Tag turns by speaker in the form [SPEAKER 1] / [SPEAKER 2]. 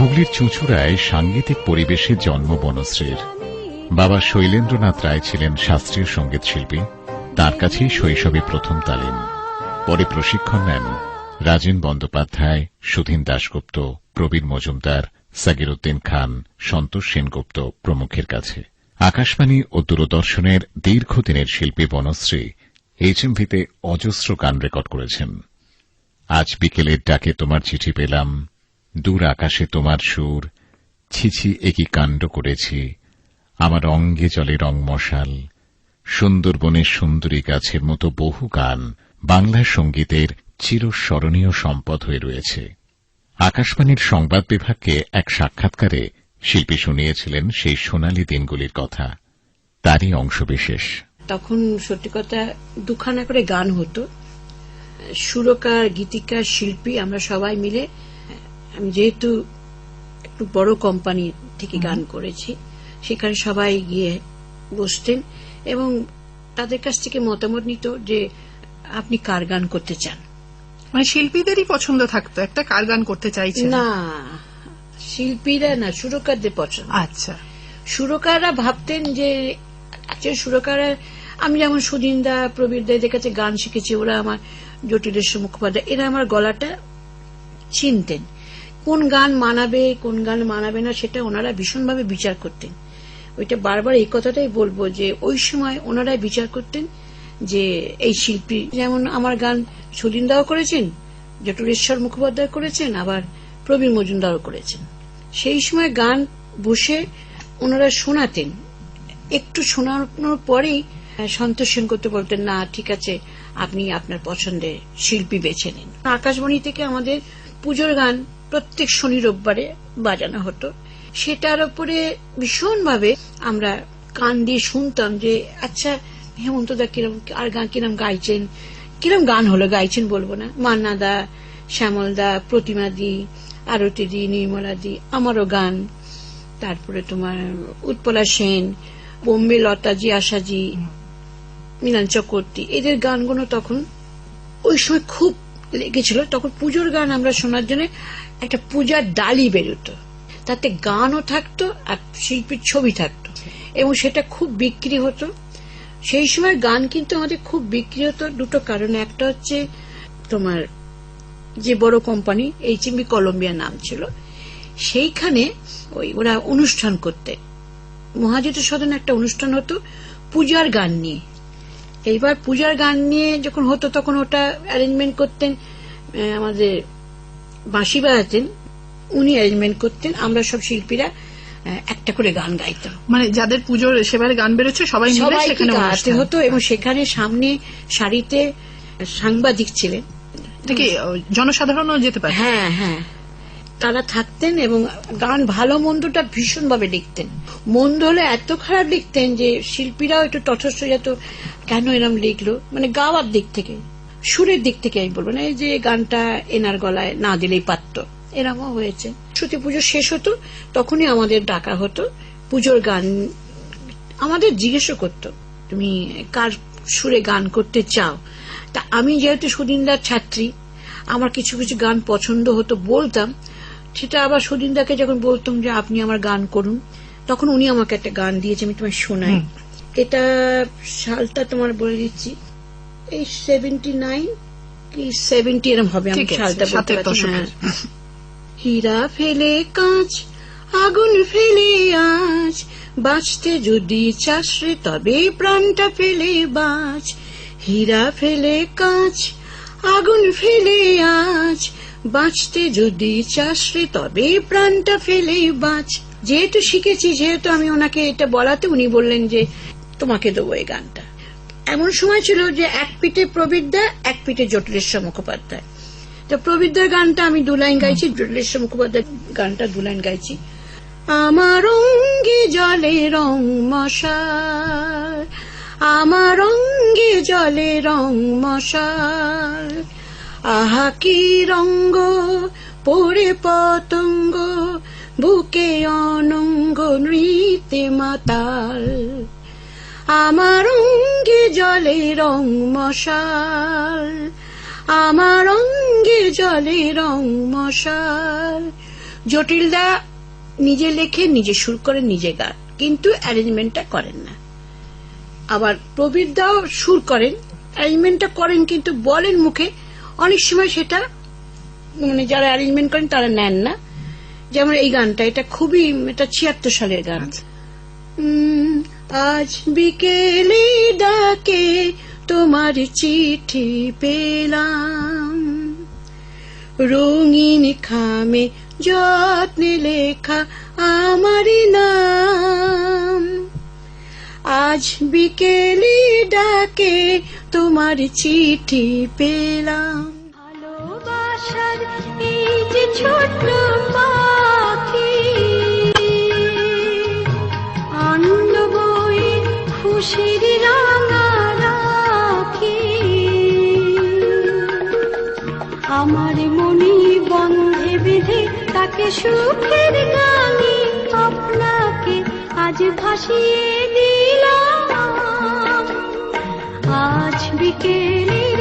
[SPEAKER 1] হুগলির চুঁচুড়ায় সাংগীতিক পরিবেশে জন্ম বনশ্রীর। বাবা শৈলেন্দ্রনাথ রায় ছিলেন শাস্ত্রীয় সংগীত শিল্পী। তার কাছেই শৈশবে প্রথম তালিম। পরে প্রশিক্ষণ নেন রাজেন বন্দ্যোপাধ্যায়, সুধীন দাশগুপ্ত, প্রবীর মজুমদার সাগিরুদ্দিন খান, সন্তোষ সেনগুপ্ত প্রমুখের কাছে। আকাশবাণী ও দূরদর্শনের দীর্ঘদিনের শিল্পী বনশ্রী এইচএমভিতে অজস্র গান রেকর্ড করেছেন। আজ বিকেলের ডাকে তোমার চিঠি পেলাম, দূর আকাশে তোমার সুর ছিছি একই কাণ্ড করেছি, আমার অঙ্গে জলে রং মশাল সুন্দরবনের সুন্দরী গাছের মতো বহু গান বাংলা সঙ্গীতের চিরস্মরণীয় সম্পদ হয়ে রয়েছে। আকাশবাণীর সংবাদ বিভাগকে এক সাক্ষাৎকারে শিল্পী শুনিয়েছিলেন সেই সোনালী দিনগুলির কথা। তারই অংশবিশেষ।
[SPEAKER 2] তখন সত্যি কথা দুখানা করে গান হতো। সুরকার গীতিকার শিল্পী আমরা সবাই মিলে আমি যেহেতু একটু বড় কোম্পানি থেকে গান করেছি সেখানে সবাই গিয়ে বসতেন এবং তাদের কাছ থেকে মতামত নিত যে আপনি কার গান করতে চান?
[SPEAKER 3] মানে শিল্পীদেরই পছন্দ থাকতো একটা কার গান করতে চাইছে।
[SPEAKER 2] না শিল্পীরা না সুরকারদের পছন্দ।
[SPEAKER 3] আচ্ছা।
[SPEAKER 2] সুরকাররা ভাবতেন যে সুরকাররা আমি যেমন সুদিনদা প্রবীর দা এদের কাছে গান শিখেছি ওরা আমার জটিলেশ্বর মুখোপাধ্যায় এরা আমার গলাটা চিনতেন। কোন গান মানাবে কোন গান মানাবে না সেটা ওনারা ভীষণভাবে বিচার করতেন। ওইটা বারবার এই কথাটাই বলব যে ওই সময় ওনারাই বিচার করতেন যে এই শিল্পী, যেমন আমার গান সুদিনদাও করেছেন জটুরেশ্বর মুখোপাধ্যায় করেছেন, আবার প্রবীর মজুমদারও করেছেন। সেই সময় গান বসে ওনারা শোনাতেন। একটু শোনানোর পরেই সন্তোষ সেন করতে বলতেন, না, ঠিক আছে, আপনি আপনার পছন্দের শিল্পী বেছে নিন। আকাশবাণী থেকে আমাদের পুজোর গান প্রত্যেক শনি রোববারে বাজানো হতো। সেটার উপরে ভীষণভাবে আমরা কান দিয়ে শুনতাম যে আচ্ছা হেমন্ত দা কিরম, আর গান কিরম গাইছেন, কিরম গান হলো, গাইছেন বলব না। মান্না দা, শ্যামল দা, প্রতিমা দি, আরতি দি, নির্মলা দি, আমারও গান। তারপরে তোমার উৎপলা সেন, বোম্বে লতাজি আশাজি মিনান চক্রবর্তী, এদের গানগুলো তখন ওই সময় খুব লেগেছিল। তখন পুজোর গান আমরা শোনার জন্য একটা পূজার ডালি বেরোতো। তাতে গানও থাকতো আর শিল্পীর ছবি থাকতো। এবং সেটা খুব বিক্রি হতো। সেই সময় গান কিন্তু আমাদের খুব বিক্রি হতো দুটো কারণে। একটা হচ্ছে তোমার যে বড় কোম্পানি এইচ এইচএমবি কলম্বিয়া নাম ছিল, সেইখানে ওই ওরা অনুষ্ঠান করতে। মহাজিত সদনে একটা অনুষ্ঠান হতো পূজার গান নিয়ে। এইবার পূজার গান নিয়ে যখন হতো তখন ওটা অ্যারেঞ্জমেন্ট করতেন আমাদের বাঁশি বাজাতেন, উনি অ্যারেঞ্জমেন্ট করতেন, আমরা সব শিল্পীরা একটা করে গান গাইতাম
[SPEAKER 3] মানে যাদের পুজোর সেবারে গান বেরোচ্ছে সবাই মিলে সেখানে
[SPEAKER 2] গাইতে
[SPEAKER 3] অনুষ্ঠান।
[SPEAKER 2] হতো এবং সেখানে সামনে সারিতে সাংবাদিক ছিলেন।
[SPEAKER 3] কি জনসাধারণও যেতে পারে?
[SPEAKER 2] হ্যাঁ হ্যাঁ। তারা থাকতেন এবং গান ভালো মন্দটা ভীষণভাবে লিখতেন। মন্দ হলে এত খারাপ লিখতেন যে শিল্পীরাও একটু তথস্থ যেত কেন এরম লিখলো? মানে গাওয়ার দিক থেকে সুরের দিক থেকে আমি বলব না এই যে গানটা এনার গলায় না দিলেই পারত। এরমও হয়েছে। সত্যি পুজো শেষ হতো তখনই আমাদের ডাকা হতো। পুজোর গান আমাদের জিজ্ঞেসও করতো তুমি কার সুরে গান করতে চাও? তা আমি যেহেতু সুদিনদার ছাত্রী আমার কিছু কিছু গান পছন্দ হতো বলতাম। সেটা আবার সুদিনদাকে যখন বলতাম যে আপনি আমার গান করুন তখন উনি আমাকে একটা গান দিয়েছে আমি তোমায় শোনাই। এটা সালটা তোমার বলে দিচ্ছি এই সেভেন্টি নাইন কি সেভেন্টি এরম হবে আমি সালটা বলতে পারছি। হীরা ফেলে কাঁচ, আগুন ফেলে আজ বাঁচতে যদি চাস রে তবে প্রাণটা ফেলে বাঁচ। হীরা ফেলে কাঁচ, আগুন ফেলে আজ বাঁচতে যদি চাস রে তবে প্রাণটা ফেলে বাঁচ। যেহেতু শিখেছি, যেহেতু আমি ওনাকে এটা বলাতে উনি বললেন যে তোমাকে দেবো এই গানটা। এমন সময় ছিল যে এক পিঠে প্রবিদ্যা এক পিঠে জটিলেশ্বর মুখোপাধ্যায়। তো প্রবিদ্যার গানটা আমি দু লাইন গাইছি জটিলেশ্বর মুখোপাধ্যায় গানটা দু লাইন গাইছি। আমার অঙ্গে জলে রং মশাল, আমার অঙ্গে জলে রং মশাল, আহা কি রঙ্গ, পড়ে পতঙ্গ, বুকে অনঙ্গ নৃ রাতে মাতাল। আমার অঙ্গে জলে রং মশাল আমার অঙ্গে জলে রং মশাল। জটিলদা নিজে লেখে নিজে সুর করে নিজে গান। কিন্তু অ্যারেঞ্জমেন্টটা করেন না। আবার প্রবীর দাও সুর করেন অ্যারেঞ্জমেন্টটা করেন কিন্তু বলেন মুখে। অনেক সময় সেটা মানে যারা অ্যারেঞ্জমেন্ট করেন তারা নেন না। যেমন এই গানটা এটা খুবই এটা ছিয়াত্তর সালের গান।
[SPEAKER 3] আচ্ছা।
[SPEAKER 2] আজ বিকেলে ডাকে তোমার চিঠি পেলাম। রঙিন খামে যত্নে লেখা আমারই নাম। আজ বিকেলে ডাকে তোমার চিঠি পেলাম।
[SPEAKER 4] ভালোবাসার এই যে ছোট্ট পাখি আনন্দ বই খুশির রাঙা সুখের গানে আপনাকে আজ ভাসিয়ে দিলাম আজ বিকেলের